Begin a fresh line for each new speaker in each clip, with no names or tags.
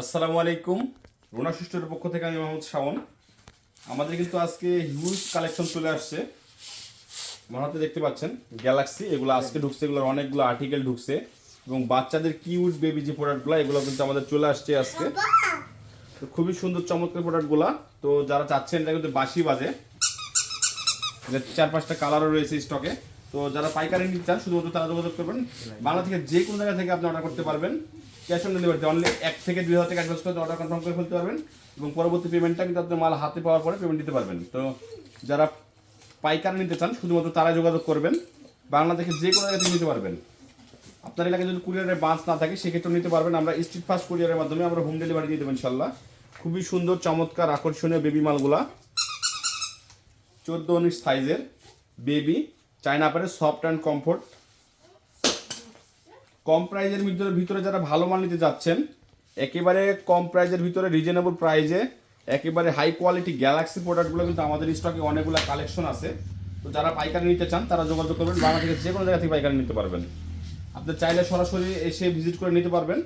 আসসালামু আলাইকুম। রোনা সুষ্ঠুর পক্ষ থেকে আমি মোহাম্মদ শাওন। আমাদের কিন্তু আজকে হিউজ কালেকশন চলে আসছে। আমার হাতে দেখতে পাচ্ছেন গ্যালাক্সি এগুলো আজকে ঢুকছে, এগুলোর অনেকগুলো আর্টিকেল ঢুকছে। এবং বাচ্চাদের কিউট বেবি যে প্রোডাক্টগুলো এগুলো কিন্তু আমাদের চলে আসছে আজকে। তো খুবই সুন্দর, চমৎকার প্রোডাক্টগুলো তো যারা চাচ্ছেন, এটা কিন্তু বাসি বাজে। চার পাঁচটা কালারও রয়েছে স্টকে তো যারা পাইকারি নিতে চান, শুধুমাত্র তারা যোগাযোগ করবেন। বাংলা থেকে যে কোনো জায়গা থেকে আপনি অর্ডার করতে পারবেন। ক্যাশ অন ডেলিভারিতে অনলি এক থেকে দুই হাজার টাকা অ্যাডভান্স করে অর্ডার কনফার্ম করে ফেলতে পারবেন এবং পরবর্তী পেমেন্টটা কিন্তু আপনি মাল হাতে পাওয়ার পরে পেমেন্ট দিতে পারবেন। তো যারা পাইকারি নিতে চান, শুধুমাত্র তারা যোগাযোগ করবেন। বাংলা থেকে যে কোনো জায়গা নিতে পারবেন। আপনার এলাকায় যদি কুরিয়ারের বাস না থাকে সেক্ষেত্রে নিতে পারবেন। আমরা স্ট্রিট ফাস্ট কুরিয়ারের মাধ্যমে আমরা হোম ডেলিভারি দিয়ে দেবো ইনশাল্লাহ খুবই সুন্দর, চমৎকার, আকর্ষণীয় বেবি মালগুলা। চোদ্দ উনিশ সাইজের বেবি চায়না পারে সফট অ্যান্ড কমফোর্ট কম প্রাইজের ভিতরে ভিতরে যারা ভালো মাল নিতে যাচ্ছেন, একেবারে কম প্রাইজের ভিতরে রিজনেবল প্রাইজে একেবারে হাই কোয়ালিটি গ্যালাক্সি প্রোডাক্টগুলো কিন্তু আমাদের স্টকে অনেকগুলো কালেকশন আছে। তো যারা পাইকারি নিতে চান, তারা যোগাযোগ করবেন। বাংলা থেকে যে কোনো জায়গা থেকে পাইকারি নিতে পারবেন। আপনি চাইলে সরাসরি এসে ভিজিট করে নিতে পারবেন।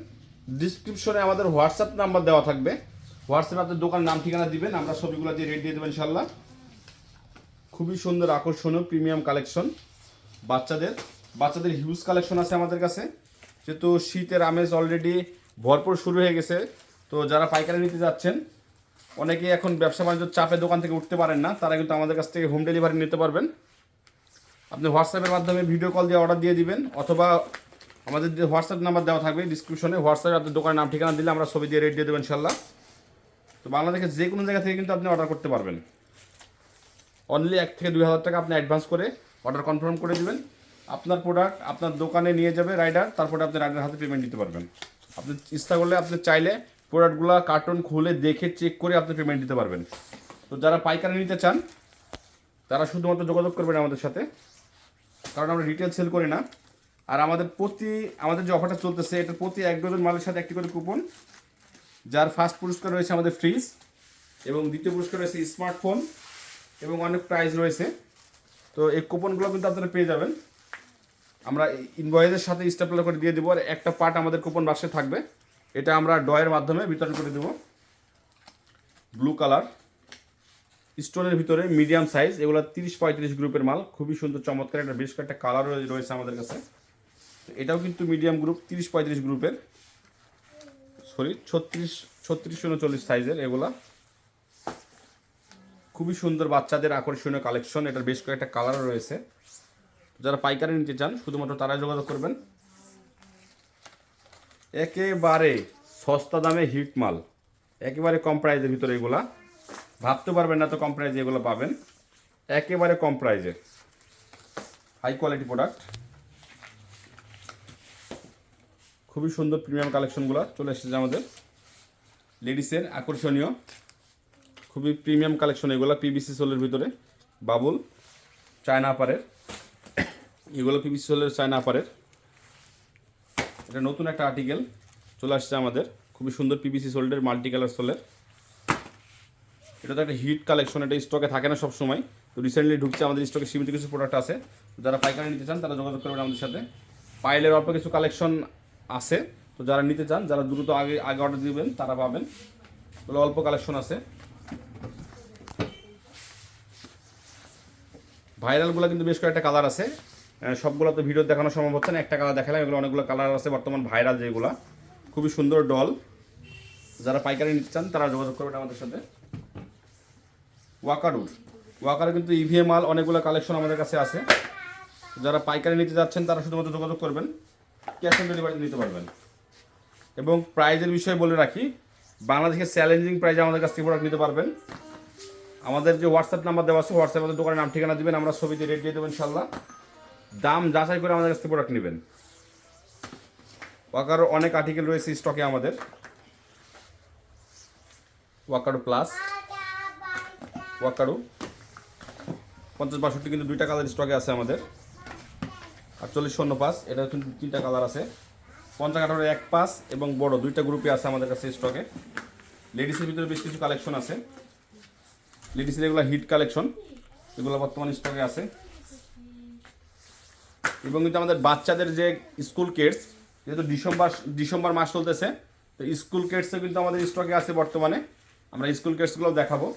ডিসক্রিপশনে আমাদের হোয়াটসঅ্যাপ নাম্বার দেওয়া থাকবে। হোয়াটসঅ্যাপে আপনার দোকান নাম, ঠিকানা দিবেন। আমরা ছবিগুলো দিয়ে রেট দিয়ে দেবেন ইনশাল্লাহ খুবই সুন্দর, আকর্ষণীয় প্রিমিয়াম কালেকশন বাচ্চাদের বাচ্চাদের হিউজ কালেকশন আছে আমাদের কাছে। যেহেতু শীতের আমেজ অলরেডি ভরপুর শুরু হয়ে গেছে, তো যারা পাইকারি নিতে যাচ্ছেন অনেকে এখন ব্যবসা বাণিজ্য চাপে দোকান থেকে উঠতে পারেন না, তারা কিন্তু আমাদের কাছ থেকে হোম ডেলিভারি নিতে পারবেন। আপনি হোয়াটসঅ্যাপের মাধ্যমে ভিডিও কল দিয়ে অর্ডার দিয়ে দিবেন, অথবা আমাদের যে হোয়াটসঅ্যাপ নাম্বার দেওয়া থাকবে ডিসক্রিপশনে হোয়াটসঅ্যাপে আপনার দোকানের নাম, ঠিকানা দিলে আমরা ছবি দিয়ে রেট দিয়ে দেবেন ইনশাল্লাহ তো বাংলাদেশের যে কোনো জায়গা থেকে কিন্তু আপনি অর্ডার করতে পারবেন। অনলি এক থেকে দুই হাজার টাকা আপনি অ্যাডভান্স করে অর্ডার কনফার্ম করে দিবেন। আপনার প্রোডাক্ট আপনার দোকানে নিয়ে যাবে রাইডার তারপরে আপনি রাইডার হাতে পেমেন্ট দিতে পারবেন। আপনি ইচ্ছা করলে আপনি চাইলে প্রোডাক্টগুলো কার্টুন খুলে দেখে চেক করে আপনি পেমেন্ট দিতে পারবেন। তো যারা পাইকারি নিতে চান, তারা শুধুমাত্র যোগাযোগ করবেন আমাদের সাথে, কারণ আমরা রিটেল সেল করি না। আর আমাদের প্রতি, আমাদের যে অফারটা চলতেছে, এটা প্রতি এক ডজন মালের সাথে একটি করে কুপন যার ফার্স্ট পুরস্কার রয়েছে আমাদের ফ্রিজ এবং দ্বিতীয় পুরস্কার রয়েছে স্মার্টফোন এবং অনেক প্রাইজ রয়েছে। তো এই কুপনগুলো কিন্তু আপনারা পেয়ে যাবেন। আমরা ইনভয়েসের সাথে স্টেপলার করে দিয়ে দেবো আর একটা পার্ট আমাদের কুপন বাক্সে থাকবে। এটা আমরা ডয়ের মাধ্যমে বিতরণ করে দেবো। ব্লু কালার স্টোনের ভিতরে মিডিয়াম সাইজ এগুলো তিরিশ পঁয়ত্রিশ গ্রুপের মাল। খুবই সুন্দর, চমৎকার একটা, বেশ কয়েকটা কালার রয়েছে আমাদের কাছে। এটাও কিন্তু মিডিয়াম গ্রুপ তিরিশ পঁয়ত্রিশ গ্রুপের। সরি ছত্রিশ ছত্রিশ উনচল্লিশ সাইজের এগুলা। খুবই সুন্দর বাচ্চাদের আকর্ষণীয় কালেকশন এটার বেশ কয়েকটা কালারও রয়েছে। যারা পাইকারি নিতে চান, শুধুমাত্র তারাই যোগাযোগ করবেন। একেবারে সস্তা দামে হিট মাল। একেবারে কম প্রাইজের ভিতরে এগুলা। ভাবতে পারবেন না তো কম প্রাইজে এগুলো পাবেন। একেবারে কম প্রাইজে হাই কোয়ালিটি প্রোডাক্ট খুবই সুন্দর প্রিমিয়াম কালেকশনগুলো চলে এসেছে আমাদের। লেডিসের আকর্ষণীয়। খুবই প্রিমিয়াম কালেকশন এগুলো পিবিসি সোলের ভিতরে। বাবুল চায়না পারের এগুলো পিবিসি সোলের চায়না পারের এটা নতুন একটা আর্টিকেল চলে আসছে আমাদের। খুবই সুন্দর পিবিসি সোল্ডের মাল্টি কালার সোলের এটা তো একটা হিট কালেকশন এটা স্টকে থাকে না সব সময় তো রিসেন্টলি ঢুকছে, আমাদের স্টকে সীমিত কিছু প্রোডাক্ট আছে। যারা পাইকারি নিতে চান, তারা যোগাযোগ করবেন আমাদের সাথে। পাইলের অল্প কিছু কালেকশন আছে। তো যারা নিতে চান, যারা দ্রুত আগে আগে অর্ডার দিবেন, তারা পাবেন। তাহলে অল্প কালেকশন আছে। ভাইরালগুলো কিন্তু বেশ কয়েকটা কালার আছে। সবগুলো তো ভিডিও দেখানো সম্ভব হচ্ছে না। একটা কালার দেখালাম, এগুলো অনেকগুলো কালার আছে, বর্তমান ভাইরাল যেগুলো। খুবই সুন্দর ডল যারা পাইকারি নিতে চান, তারা যোগাযোগ করবেন আমাদের সাথে। ওয়াকারুর ওয়াকারে কিন্তু ইভিএ মাল, অনেকগুলো কালেকশন আমাদের কাছে আছে। যারা পাইকারি নিতে যাচ্ছেন, তারা শুধুমাত্র যোগাযোগ করবেন। ক্যাশ অন ডেলিভারি নিতে পারবেন। এবং প্রাইজের বিষয়ে বলে রাখি বাংলাদেশের চ্যালেঞ্জিং প্রাইজে আমাদের কাছ থেকে প্রোডাক্ট নিতে পারবেন। আমাদের যে হোয়াটসঅ্যাপ নাম্বার দেওয়া আছে হোয়াটসঅ্যাপে দোকানের নাম, ঠিকানা দেবেন, আমরা ছবিতে রেট দিয়ে দেবো ইনশাল্লাহ দাম যাচাই করে আমাদের কাছ থেকে প্রোডাক্ট নেবেন। ওয়াকারও অনেক আর্টিকেল রয়েছে স্টকে আমাদের। ওয়াকারো প্লাস ওয়াকারু পঞ্চাশ বাষট্টি কিন্তু দুইটা কালার স্টকে আছে আমাদের। আটচল্লিশ শূন্য পাঁচ এটা কিন্তু তিনটা কালার আছে। পঞ্চাশ আঠারো এক পাঁচ এবং বড় দুইটা গ্রুপে আছে আমাদের কাছে স্টকে লেডিসের ভিতরে বেশ কিছু কালেকশন আছে। লেডিসের এগুলো হিট কালেকশন এগুলো বর্তমান স্টকে আছে। এবং কিন্তু আমাদের বাচ্চাদের যে স্কুল কিডস যেহেতু ডিসেম্বর ডিসেম্বর মাস চলতেছে তো স্কুল কেটসও কিন্তু আমাদের স্টকে আছে বর্তমানে। আমরা স্কুল কেটসগুলো দেখাবো।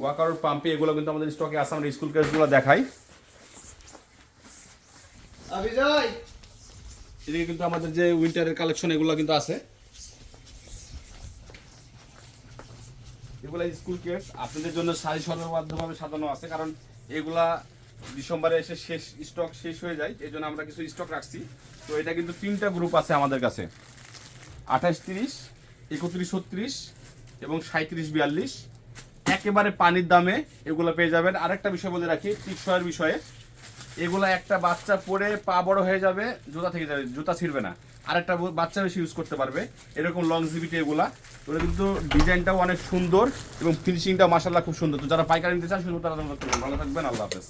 ওয়াকার পাম্পে এগুলো কিন্তু আমাদের স্টকে আছে আমরা স্কুল কেটসগুলো দেখাই। এদিকে কিন্তু আমাদের যে উইন্টারের কালেকশন এগুলো কিন্তু আছে। এগুলা স্কুল কেটস আপনাদের জন্য সারি সর্ববাধ্যভাবে সাজানো আছে কারণ এগুলা ডিসেম্বরে এসে শেষ স্টক শেষ হয়ে যায় এই জন্য আমরা কিছু স্টক রাখছি। তো এটা কিন্তু তিনটা গ্রুপ আছে আমাদের কাছে। আঠাশ তিরিশ, একত্রিশ ছত্রিশ এবং সাঁত্রিশ বিয়াল্লিশ। একেবারে পানির দামে এগুলো পেয়ে যাবেন। আরেকটা বিষয় বলে রাখি টিকসয়ের বিষয়ে। এগুলা একটা বাচ্চা পরে পা বড় হয়ে যাবে, জুতা থেকে যাবে, জুতা ছিঁড়বে না। আরেকটা বাচ্চা বেশি ইউজ করতে পারবে। এরকম লংজিভিটি এগুলা। ওগুলো কিন্তু ডিজাইনটাও অনেক সুন্দর এবং ফিনিশিংটাও মাসাল্লাহ খুব সুন্দর। তো যারা পাইকারি নিতে চান, শুধু তারা ভালো থাকবেন, আল্লাহ হাফেজ।